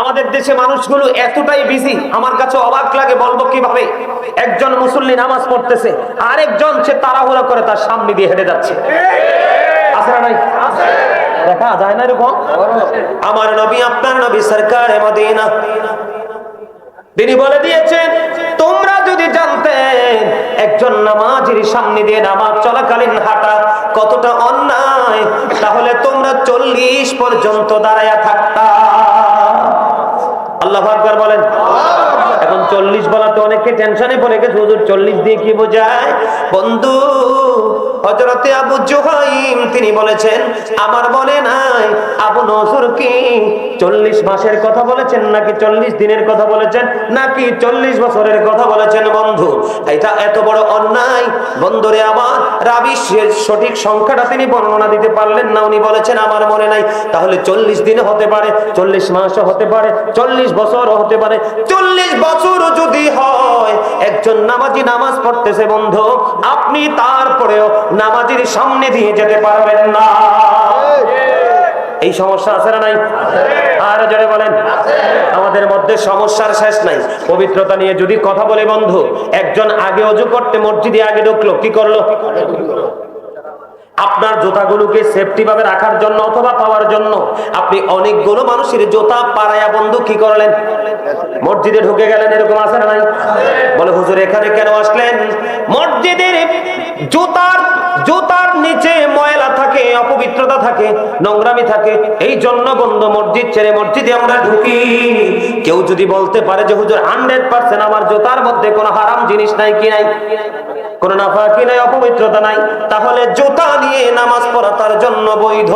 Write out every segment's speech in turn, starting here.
আমাদের দেশে মানুষগুলো এতটাই বিজি আমার কাছে অবাক লাগে বলব কীভাবে? একজন মুসল্লি নামাজ পড়তেছে, আরেকজন সে তাড়াহুড়া করে তার সামনে দিয়ে হেঁটে যাচ্ছে। নাই? দেখা যায় না এরকম? আমার নবী, আপনার নবী সরকার তিনি বলে দিয়েছেন, তোমরা যদি জানতেন একজন নামাজের সামনে দিয়ে নামাজ চলাকালীন হাঁটা কতটা অন্যায়, তাহলে তোমরা চল্লিশ পর্যন্ত দাঁড়ায়া থাকতা। আল্লাহ আকবর বলেন এখন চল্লিশ বলাতে অনেকে টেনশনে পড়ে গেছে। হুজুর চল্লিশ দিয়ে কি বোঝায়? বন্ধু হজরতে আবু জুহাইম, তিনি বলেছেন, আমার মনে নাই, আবু কি? চল্লিশ মাসের কথা বলেছেন নাকি চল্লিশ দিনের কথা বলেছেন? নাকি চল্লিশ বছরের কথা বলেছেন বন্ধু? এটা এত বড় অন্যায়। বন্ধুরে আমার সঠিক সংখ্যাটা তিনি বর্ণনা দিতে পারলেন না। উনি বলেছেন, আমার মনে নাই। তাহলে চল্লিশ দিন হতে পারে, চল্লিশ মাসও হতে পারে, চল্লিশ বছরও হতে পারে। চল্লিশ বছরও যদি নামাজি নামাজ পড়তেছে বন্ধু, আপনি তারপরেও নামাজির সামনে দিয়ে যেতে পারবেন না। এই সমস্যা আছে না নাই? আর জোরে বলেন। আমাদের মধ্যে সমস্যার শেষ নাই। পবিত্রতা নিয়ে যদি কথা বলে বন্ধু, একজন আগে অজু করতে মসজিদে আগে ঢুকলো, কি করল? আপনার জুতাগুলোকে সেফটি ভাবে রাখার জন্য অথবা পাওয়ার জন্য আপনি অনেকগুলো মানুষের জুতা পাড়ায়া বন্ধু কি করলেন? মসজিদে ঢুকে গেলেন, এরকম আছে না নাই? বলে, হুজুর, এখানে কেন আসলেন? মসজিদের জুতার জুতার নিচে ময়লা থাকে, অপবিত্রতা থাকে, নোংরামি থাকে। এই জন্য বন্ধ মসজিদ ছেড়ে মসজিদে আমরা ঢুকি। কেউ যদি বলতে পারে যে, হুজুর হান্ড্রেড পার্সেন্ট আমার জুতার মধ্যে কোনো হারাম জিনিস নাই কি নাই? কোন নাফাকি নাই অপবিত্রতা নাই। তাহলে জুতা নিয়ে নামাজ পড়া তার জন্য বৈধ।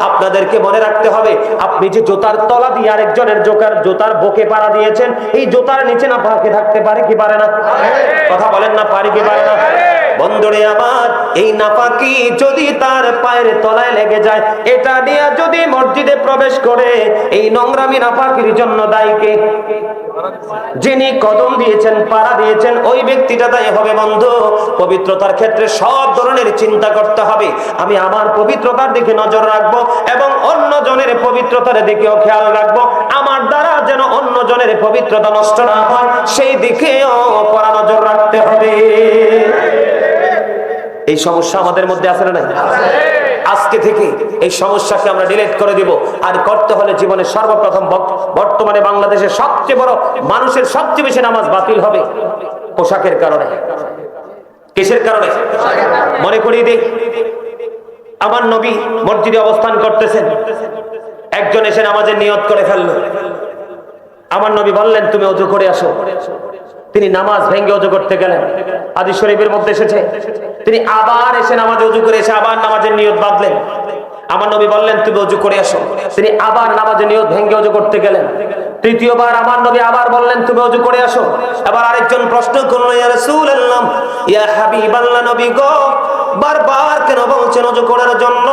আপনাদেরকে মনে রাখতে হবে আপনি যে জুতার তলা দিয়ে আরেকজনের জোকার জুতার বোকে পাড়া দিয়েছেন এই জুতার নিচে না পাকে থাকতে পারে কি পারে না? কথা বলেন না পারে কি পারে না? বন্ধুরে আমার এই নাপাকি যদি তার পায়ের তলায় লেগে যায়, এটা নিয়ে যদি মসজিদে প্রবেশ করে, এই নোংরামি নাপাকির জন্য দায়ীকে যিনি কদম দিয়েছেন, পাড়া দিয়েছেন, ওই ব্যক্তিটা দায়ী হবে বন্ধু। পবিত্রতার ক্ষেত্রে সব ধরনের চিন্তা করতে হবে। আমি আমার পবিত্রতার দিকে নজর রাখব এবং অন্য জনের পবিত্রতার দিকেও খেয়াল রাখব। আমার দ্বারা যেন অন্য জনের পবিত্রতা নষ্ট না হয়, সেই দিকেও কড়া নজর রাখতে হবে। এই সমস্যা আমাদের মধ্যে আছে না আজকে থেকে এই সমস্যাকে আমরা ডিলেট করে দিব। আর করতে হলে জীবনে সর্বপ্রথম বর্তমানে বাংলাদেশের সবচেয়ে বড়, মানুষের সবচেয়ে বেশি নামাজ বাতিল হবে পোশাকের কারণে। কিসের কারণে? মনে করিয়ে দিই। আমার নবী মসজিদে অবস্থান করতেছেন। একজন এসে নামাজের নিয়ত করে ফেলল। আমার নবী বললেন, তুমি অজু করে আসো। তিনি নামাজ ভেঙ্গে অজু করতে গেলেন। আদি শরীফের মধ্যে এসেছে, তিনি আবার এসে নামাজে অজু করে এসে আবার নামাজের নিয়ত বাঁধলেন। আমার নবী বললেন, তুমি অজু করে আসো। তিনি আবার নামাজে নিয়ত ভেঙ্গে অজু করতে গেলেন। তৃতীয়বার আমার নবী আবার বললেন, তুমি অজু করে আসো। এবার আরেকজন প্রশ্ন করল, ইয়া রাসূলুল্লাহ, ইয়া হাবিবাল্লাহ নবী গো, বারবার কেন বলছেন অজু করার জন্য?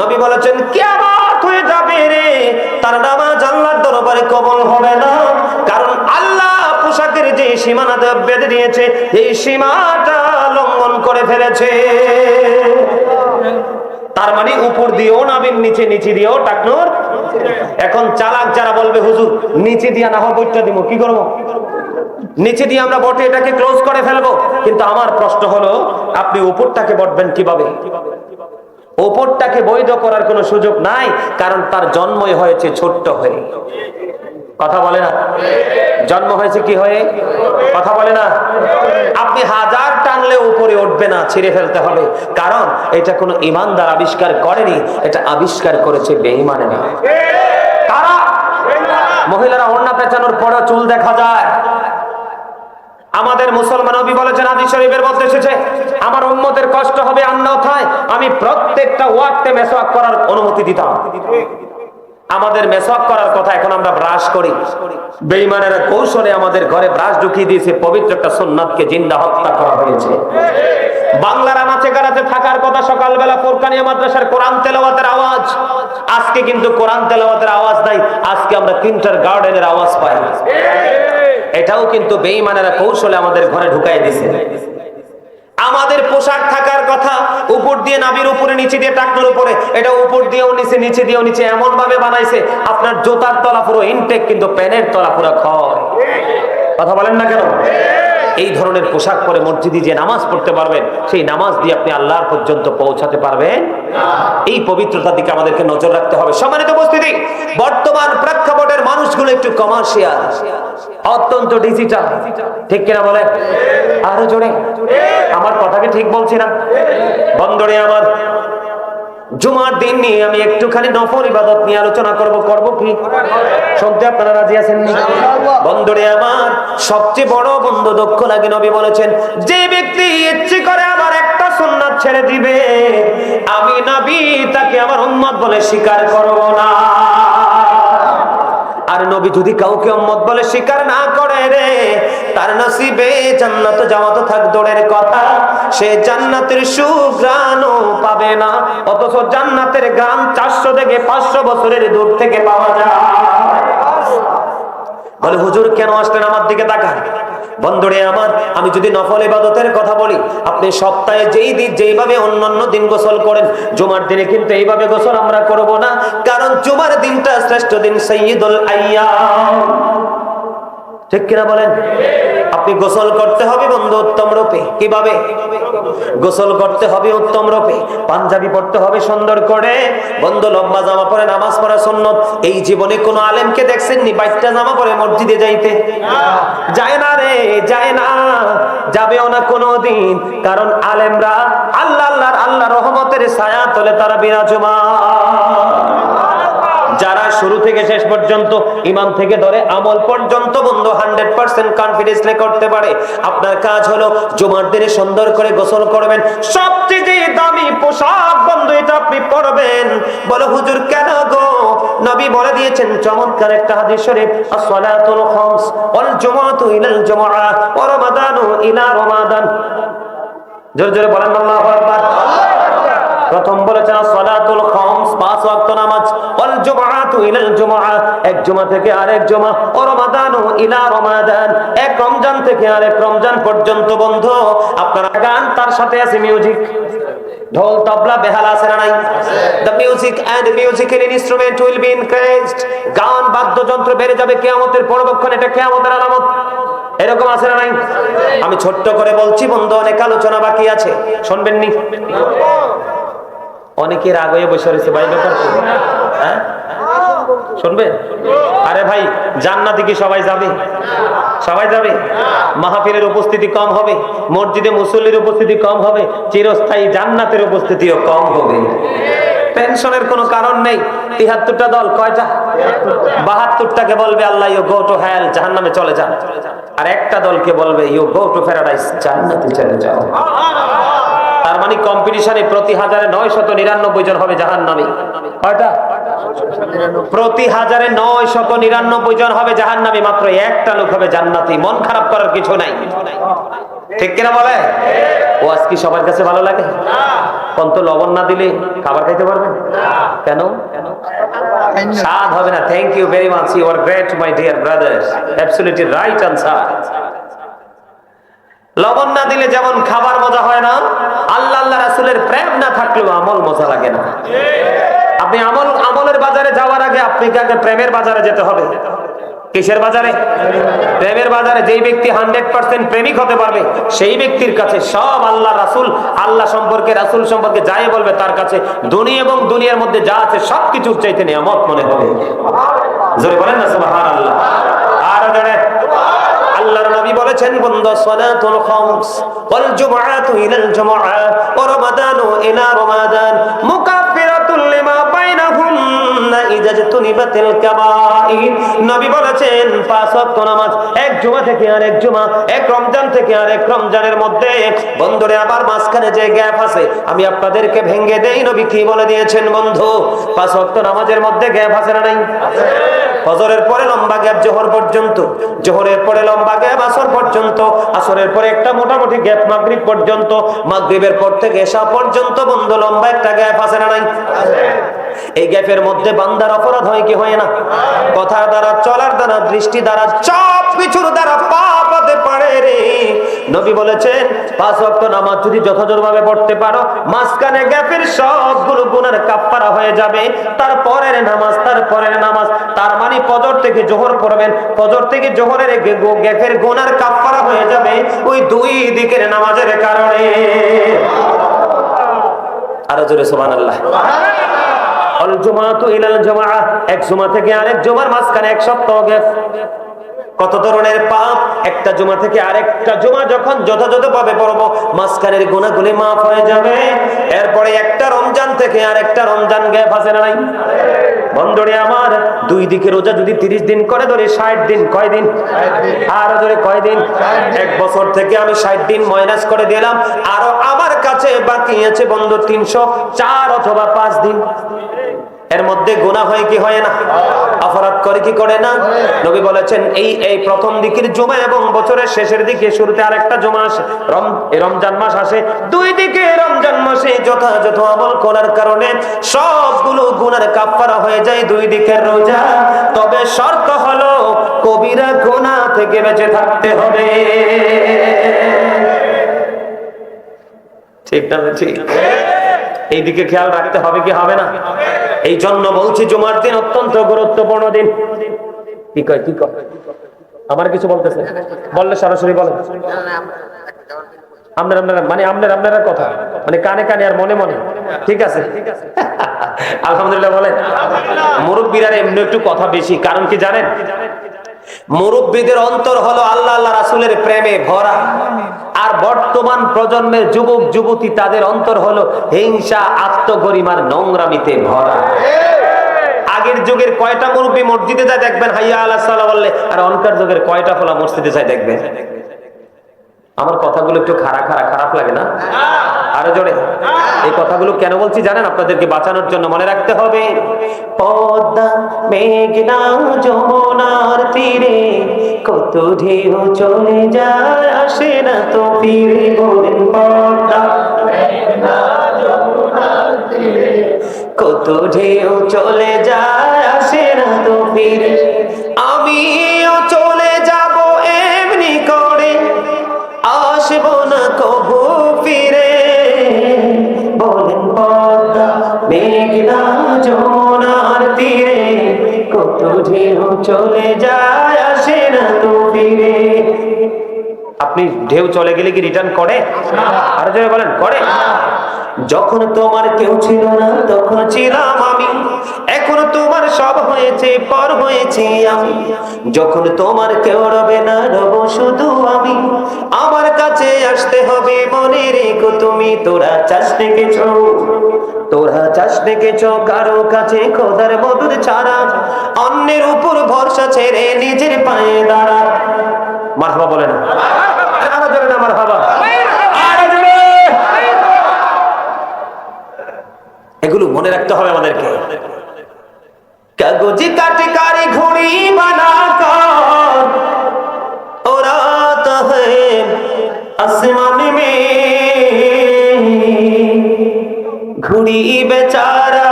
নবী বলেছেন কিয়ামত হয়ে যাবে রে? তার নামাজ আল্লাহর দরবারে কবল হবে না। যে সীমানা দেব বেঁধে দিয়েছে, এই সীমাটা লঙ্ঘন করে ফেলেছে। তার মানে উপর দিয়েও নাবিন নিচে নিচে দিয়েও টাকনোর। এখন চালাক যারা বলবে, হুজুর, নিচে দিয়া না হয় বইটা দিব কি করব? নিচে দিয়ে আমরা বটে, এটাকে ক্লোজ করে ফেলব। কিন্তু আমার প্রশ্ন হলো, আপনি উপরটাকে বটবেন কীভাবে? ওপরটাকে বৈধ করার কোনো সুযোগ নাই, কারণ তার জন্মই হয়েছে ছোট্ট হয়ে। কথা বলে না। জন্ম হয়েছে কি হয়ে? কথা বলে না। আপনি হাজার টানলে উপরে উঠবে না, ছিঁড়ে ফেলতে হবে। কারণ এটা কোনো ইমানদার আবিষ্কার করেনি, এটা আবিষ্কার করেছে বেঈমানে না মহিলারা ওড়না পেঁচানোর পরে চুল দেখা যায়। আমাদের মুসলমান নবী বলেছেন আদি শরীফের মধ্যে এসেছে, আমার উম্মতের কষ্ট হবে আর অন্যথায় আমি প্রত্যেকটা ওয়াক্তে মেসওয়াক করার অনুমতি দিতাম। আমাদের মেসওয়াক করার কথা এখন আমরা ব্রাশ করি। বেঈমানেরা কৌশলে আমাদের ঘরে ব্রাশ ঢুকিয়ে দিয়েছে, পবিত্র একটা সুন্নাতকে জিন্দা হত্যা করা হয়েছে। বাংলার আনাচে গানাচে থাকার কথা সকালবেলা ফোরকানিয়া মাদ্রাসার কোরআন তেলাওয়াতের আওয়াজ। আজকে কিন্তু কোরআন তেলাওয়াতের আওয়াজ নাই, আজকে আমরা কিন্টার গার্ডেনের আওয়াজ পাই। এটাও কিন্তু বেঈমানেরা কৌশলে আমাদের ঘরে ঢুকাই দিছে আমাদের পোশাক থাকার কথা উপর দিয়ে নাবির উপরে, নিচে দিয়ে টাকনোর উপরে, এটা উপর দিয়েও নিচে নিচে দিয়েও নিচে এমন ভাবে বানাইছে, আপনার জোতার তলা পুরো ইনটেক কিন্তু প্যানের তলা পুরো ক্ষয়। কথা বলেন না কেন? এই ধরনের পোশাক পরে মসজিদে যে নামাজ পড়তে পারবেন, সেই নামাজ দিয়ে আপনি আল্লাহর পর্যন্ত পৌঁছাতে পারবেন। এই পবিত্রতার দিকে আমাদেরকে নজর রাখতে হবে। সম্মানিত উপস্থিতি, বর্তমান প্রেক্ষাপটের মানুষগুলো একটু কমার্শিয়াল অত্যন্ত ডিজিটাল ঠিক কিনা বলে আরও জোরে। আমার কথাকে ঠিক বলছি না? বন্দরে আমার জুমার দিন নিয়ে আমি একটুখানি নফল ইবাদত নিয়ে আলোচনা করব করব কি? শুনতে আপনারা রাজি আছেন নি? বন্ধুরে আমার সবচেয়ে বড় বন্ধু দক্ষ লাগে নবী বলেছেন, যে ব্যক্তি ইচ্ছে করে আমার একটা সুন্নাত ছেড়ে দিবে, আমি নবী তাকে আমার উম্মত বলে স্বীকার করব না। আর নবী যদি কাউকে উম্মত বলে স্বীকার না করে রে তার জান্নাত যাওয়া তো থাক দৌড়ের কথা। সে জান্নাতের সুগ্রাণও পাবে না। অথচ জান্নাতের গ্রাম চারশো থেকে পাঁচশো বছরের দূর থেকে পাওয়া যায়। বলে, হুজুর, কেন আসলেন আমার দিকে তাকান? বন্ধুরে আমার, আমি যদি নফল ইবাদতের কথা বলি, আপনি সপ্তাহে যেই দিন যেইভাবে অন্যান্য দিন গোসল করেন, জুমার দিনে কিন্তু এইভাবে গোসল আমরা করব না। কারণ জুমার দিনটা শ্রেষ্ঠ দিন সৈয়দুল আইয়াম ঠিক কিনা বলেন? আপনি গোসল করতে হবে বন্ধু উত্তম রূপে। কীভাবে? গোসল করতে হবে উত্তম রূপে। পাঞ্জাবি পড়তে হবে সুন্দর করে। বন্ধু, লম্বা জামা পরে নামাজ পড়া সুন্নত। এই জীবনে কোন আলেমকে দেখছেননি বাইশটা জামা পরে মসজিদে যাইতে? যায় না রে, যায় না। যাবেও না কোনো দিন কারণ আলেমরা আল্লাহ, আল্লাহর আল্লাহ রহমতের ছায়া তলে তারা বিরাজমান শুরু থেকে শেষ পর্যন্ত ইমান থেকে ধরে আমল পর্যন্ত বন্ধু হান্ড্রেড পার্সেন্ট কনফিডেন্সলে করতে পারে। আপনার কাজ হলো জুমার দিনে সুন্দর করে গোসল করবেন। সবচেয়ে দামি পোশাক বন্ধু এটা আপনি পরবেন। বলো, হুজুর কেন গো? নবী বলে দিয়েছেন, চমৎকার একটা হাদিস শরীফ as-salatul khams wal jumu'atu ila al-jumu'ah wa ramadanu ila জোরে জোরে বলেন, আল্লাহু আকবার। প্রথম বলেছেন সালাতুল খামস ইনস্ট্রুমেন্ট গান বাদ্যযন্ত্র বেড়ে যাবে কিয়ামতের পরবক্ষণ। এটা কিয়ামতের আলামত। এরকম আছে না নাই? আমি ছোট্ট করে বলছি, বন্ধু, অনেক আলোচনা বাকি আছে। শুনবেন নি অনেকের আগে বসে রয়েছে, ভাই, ব্যাপার? হ্যাঁ? শুনবে? আরে ভাই, জান্নাতে কি সবাই যাবে? সবাই যাবে? মাহফিলের উপস্থিতি কম হবে, মসজিদে মুসল্লির উপস্থিতি কম হবে, চিরস্থায়ী জান্নাতের উপস্থিতিও কম হবে। টেনশনের কোনো কারণ নেই তিহাত্তরটা দল কয়টা? বাহাত্তরটাকে বলবে আল্লাহ ইউ গো টু হেল জাহান্নামে চলে যান আর একটা দলকে বলবে ইউ গো টু প্যারাডাইস জান্নাতে চলে যাও। তার মানে কম্পিটিশনে প্রতি হাজারে নয় শত নিরানব্বই জন হবে জাহান নামে কয়টা? প্রতি হাজারে নয় শত নিরানব্বই জন হবে জাহান নামে মাত্র একটা লোক হবে জান্নাতি। মন খারাপ করার কিছু নাই। ঠিক কিনা বলে? ও, আজ কি সবার কাছে ভালো লাগে? লবণ না দিলে খাবার খাইতে পারবে? কেন? স্বাদ হবে না। Thank you very much you are great my dear brothers absolutely right answer লবণ না দিলে যেমন খাবার মজা হয় না, আল্লাহ আল্লাহ রাসুলের প্রেম না থাকলেও আমল মজা লাগে না। আপনি আমল, আমলের বাজারে যাওয়ার আগে আপনাকে আগে প্রেমের বাজারে যেতে হবে। কিসের বাজারে? প্রেমের বাজারে যেই ব্যক্তি হান্ড্রেড পার্সেন্ট প্রেমিক হতে পারবে, সেই ব্যক্তির কাছে সব আল্লাহ রাসুল, আল্লাহ সম্পর্কে, রাসুল সম্পর্কে যাই বলবে তার কাছে দুনিয়া এবং দুনিয়ার মধ্যে যা আছে সবকিছুর চাইতে নিয়ামত মনে হবে। বলেন না আল্লাহ আর বলেছেন, বন্ধ, সালাতুল খামস ওয়াল জুমআতু ইলাল জুমআ, ওয়া রমাদানু ইলা রমাদান, মুকাফফিরাতুল লিমা বাইনাহুন্না ইযা জাতুনিবাতিল কাবাইর। নবী বলেছেন, পাঁচ ওয়াক্ত নামাজ, এক জুমা থেকে আরেক জুমা, এক রমজান থেকে আরেক রমজানের মধ্যে। বন্ধুরে, আবার মাঝখানে যে গ্যাপ আছে, আমি আপনাদেরকে ভেঙ্গে দেই, নবী কি বলে দিয়েছেন, বন্ধু? পাঁচ ওয়াক্ত নামাজের মধ্যে গ্যাপ আছে না নাই? ফজরের পরে লম্বা গ্যাপ জোহর পর্যন্ত, জোহরের পরে লম্বা গ্যাপ আসর পর্যন্ত, আসরের পরে একটা মোটামুটি গ্যাপ মাগরিব পর্যন্ত, মাগরিবের পর থেকে এসা পর্যন্ত বন্ধু, লম্বা একটা গ্যাপ আছে না নাই? এই গ্যাপের মধ্যে বান্দার অপরাধ হয় কি হয় না? কথার দ্বারা, চলার দ্বারা, দৃষ্টি দ্বারা সব কিছুর দ্বারা পারে রে। নবী বলেছেন, পাঁচ ওয়াক্ত নামাজ যদি যথাযথভাবে পড়তে পারো, মাঝখানে গ্যাপের সবগুলো গুনার কাফফারা হয়ে যাবে। তারপরের নামাজ তারপরের নামাজ। তার মানে ফজর থেকে জোহর পড়বেন, ফজর থেকে জোহরের গ্যাপের গুনার কাফফারা হয়ে যাবে ওই দুই দিকের নামাজের কারণে। আরও জোরে, সুবহানাল্লাহ। অল জুমাতু ইলাল জামাআ এক জুমা থেকে আরেক জুমার মাঝখানে এক সপ্তাহ গ্যাপ। কত ধরনের পাপ? একটা জুমা থেকে আরেকটা জুমা যখন যথাযথ ভাবে পড়ব, মাঝখানের গুণাগুলি মাফ হয়ে যাবে। এরপরে একটা রমজান থেকে আরেকটা রমজান গ্যাপ আছে না নাই? বন্ধুরে আমার, দুই দিকে রোজা যদি তিরিশ দিন করে, ধরে ষাট দিন, কয় দিন? আর ধরে কয় দিন? এক বছর থেকে আমি ষাট দিন মাইনাস করে দিলাম। আরও আমার কাছে বাকি আছে বন্ধু তিনশো চার অথবা পাঁচ দিন। এর মধ্যে গুনাহ হয় কি হয় না? অপরাধ করে কি করে না? নবী বলেছেন, এই এই প্রথম দিকের জমা এবং বছরের শেষের দিকে শুরুতে আরেকটা জমা আসে। রমজান মাস আসে। দুই দিকে রমজান মাসে যথাযথ আমল করার কারণে সবগুলো গুনার কাফারা হয়ে যায় দুই দিকের রোজা। তবে শর্ত হলো, কবিরা গুনাহ থেকে বেঁচে থাকতে হবে। ঠিক না ঠিক? এইদিকে খেয়াল রাখতে হবে কি হবে না? এই জন্য বলছি জুমার দিন অত্যন্ত গুরুত্বপূর্ণ দিন। কি কয় কি কয়? আমার কিছু বলতেছে? বললে সরাসরি বলেন। আপনার আপনারা মানে আপনার আপনারা কথা। মানে কানে কানে আর মনে মনে। ঠিক আছে? আলহামদুলিল্লাহ বলেন। মুরব্বীরা এমনি একটু কথা বেশি। কারণ কি জানেন? মুরব্বীদের অন্তর হলো আল্লাহ আল্লাহ রাসুলের প্রেমে ভরা। আর বর্তমান প্রজন্মের যুবক, যুবতী, তাদের অন্তর হলো হিংসা, আত্মগরিমার নোংরামিতে ভরা। আগের যুগের কয়টা মুরব্বী মসজিদে যায় দেখবেন, হাইয়া আল্লাহ সাল্লাহ বললে, আর অনকার যুগের কয়টা ফলা মসজিদে যায় দেখবেন? আমার কথাগুলো একটু খারাপ খারাপ খারাপ লাগে না? আরও জোরে। এই কথাগুলো কেন বলছি জানেন? আপনাদেরকে বাঁচানোর জন্য মনে রাখতে হবে। পদ্মা, মেঘনা, যমুনার তীরে কত ঢেউ চলে যায়, আসে না তো ফিরে বলেন পদ্মা। কত ঢেউ চলে যায়, আসে না তো আমিও চলে যায়, আসে না তো ফিরে। আপনি ঢেউ চলে গেলে কি রিটার্ন করে? আর বলেন, করে। যখন তোমার কেউ ছিল না, তখন ছিলাম এখন তোমার সব হয়েছে, পর হয়েছে আমি। যখন তোমার কেউ রবে না, রব শুধু আমি। আমার কাছে আসতে হবে, মনে রেখো তুমি, তোরা চাষ ডেকেছ তোরা চাষ ডেকেছ কারও কাছে খোদার মধুর ছাড়া। অন্যের উপর ভরসা ছেড়ে নিজের পায়ে দাঁড়া। মারহাবা বলে না। আরও জোরে না মারহাবা আরও জোরে এগুলো মনে রাখতে হবে আমাদেরকে। কাগজি কাটিকারি ঘুড়ি বানা ওরা তো হয়ে ঘুড়ি বেচারা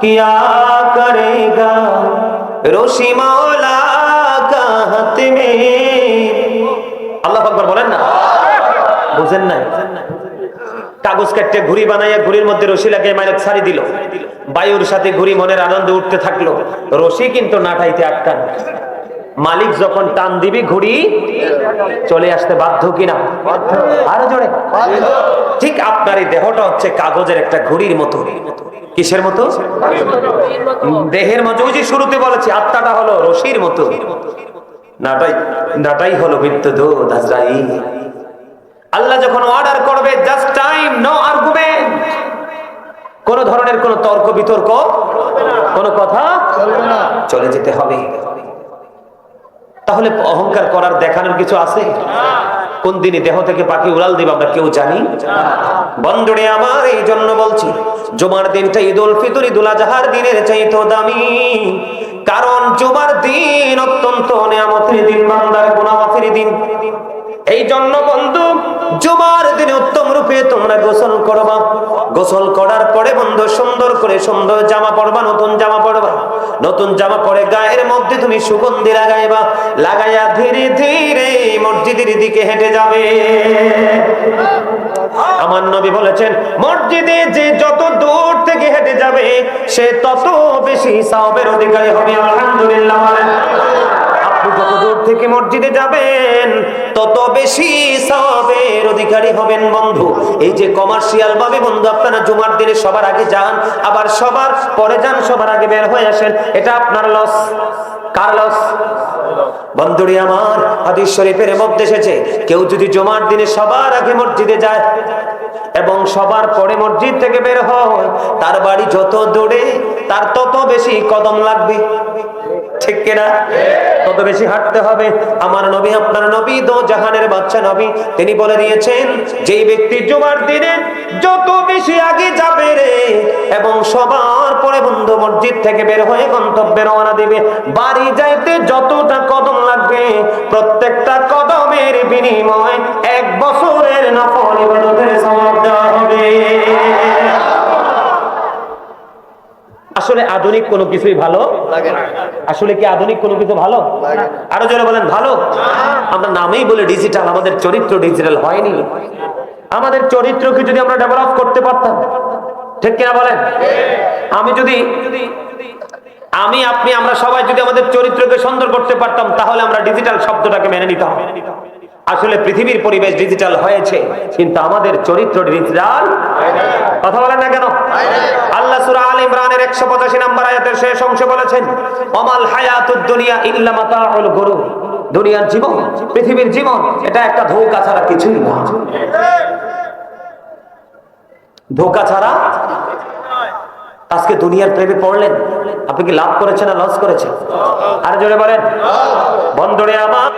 কিয়া করেগা? রশি মাওলা কা হাত মে। আল্লাহ আকবার বলেন না? বুঝেন না কাগজ কাটতে ঘুড়ি বানাইয়া ঘুড়ির মধ্যে রশি লাগিয়ে মাইলত ছাড়ি দিল। বায়ুর সাথে ঘুড়ি মনের আনন্দে উঠতে থাকল। রশি কিন্তু নাঠাইতে আটকান মালিক যখন টান দিবি ঘুড়ি চলে আসতে বাধ্য কিনা? আরও জোরে। ঠিক আপনার এই দেহটা হচ্ছে কাগজের একটা ঘুড়ির মতো। কিসের মতো? দেহের মতো। ওই যে শুরুতে বলেছি আত্মাটা হলো রশির মতো। নাটাই নাটাই হলো বিদ্যুৎ আজরাইল আল্লাহ যখন অর্ডার করবে জাস্ট টাইম নো আর্গুমেন্ট কোন ধরনের কোন তর্ক, বিতর্ক? কোন কথা? চলে যেতে হবে। তাহলে অহংকার করার দেখানোর কিছু আছে? কোন দিনে দেহ থেকে পাখি উড়াল দিবে আমরা কেউ জানি। বন্ধুরে, আমার এই জন্য বলছি, জুমার দিনটা ঈদ উল ফিতর, ঈদুল আজহার দিনের চাইতো দামি। কারণ জুমার দিন অত্যন্ত নেয়ামতের দিন, বান্দার গুনামাফের দিন। এই জন্য বন্ধু, জুমার দিনে উত্তম রূপে তোমরা গোসল করবা। গোসল করার পরে বন্ধু, সুন্দর করে সুন্দর জামা পরবা, নতুন জামা পরবা। নতুন জামা পরে গায়ের মধ্যে তুমি সুগন্ধি লাগাইবা। লাগাইয়া ধীরে ধীরে মসজিদের দিকে হেঁটে যাবে। আমার নবী বলেছেন, মসজিদে যে যত দূর থেকে হেঁটে যাবে, সে তত বেশি সাওবের অধিকারী হবে। আলহামদুলিল্লাহ বলেন। আপনি যত দূর থেকে মসজিদে যাবেন, তত বেশি সবের অধিকারী হবেন বন্ধু। এই যে কমার্শিয়াল ভাবে বন্ধু, আপনারা জুমার দিনে সবার আগে যান, আবার সবার পরে যান, সবার আগে বের হয়ে আসেন। এটা আপনার লস কার বন্ধুরি আমার, হাদিস শরীফের মধ্যে এসেছে, কেউ যদি জুমার দিনে সবার আগে মসজিদে যায় এবং সবার পরে মসজিদ থেকে বের হয়, তার বাড়ি যত দূরে, তার তত বেশি কদম লাগবে। ঠিক কিনা? তত বেশি হাঁটতে হবে। আমার নবী, আপনার নবী দো জাহানের বাচ্চা নবী। তিনি বলে দিয়েছেন, যেই ব্যক্তি জুমার দিনে যত বেশি আগে যাবে রে, এবং সবার পরে বন্ধু মসজিদ থেকে বের হয়ে গন্তব্যে রওনা দিবে, বাড়ি যাইতে যতটা কদম লাগবে, প্রত্যেকটা কদমের আসলে আধুনিক কোনো কিছুই ভালো আসলে কি আধুনিক কোনো কিছু ভালো? আরও জোরে বলেন ভালো? আমরা নামেই বলে ডিজিটাল আমাদের চরিত্র ডিজিটাল হয়নি। আমাদের চরিত্রকে যদি আমরা ডেভেলপ করতে পারতাম ঠিক কিনা বলেন? আমি যদি আমি আপনি আমরা সবাই যদি আমাদের চরিত্রকে সুন্দর করতে পারতাম তাহলে আমরা ডিজিটাল শব্দটাকে মেনে নিতাম। আসলে পৃথিবীর পরিবেশ ডিজিটাল হয়েছে, কিন্তু আমাদের চরিত্র ডিজিটাল কথা বলেন না কেন? আল্লাহ সূরা আল ইমরানের 185 নম্বর আয়াতের শেষ অংশে বলেছেন অমাল হায়াতুদ দুনিয়া ইল্লা মাতাউল গুরুর। দুনিয়ার জীবন, পৃথিবীর জীবন, এটা একটা ধোঁকা ছাড়া কিছুই না। ধোঁকা ছাড়া আজকে দুনিয়ার প্রেমে পড়লেন, আপনি কি লাভ করেছেন না লস করেছেন? আর জোরে বলেন, বন্ধুরে আমার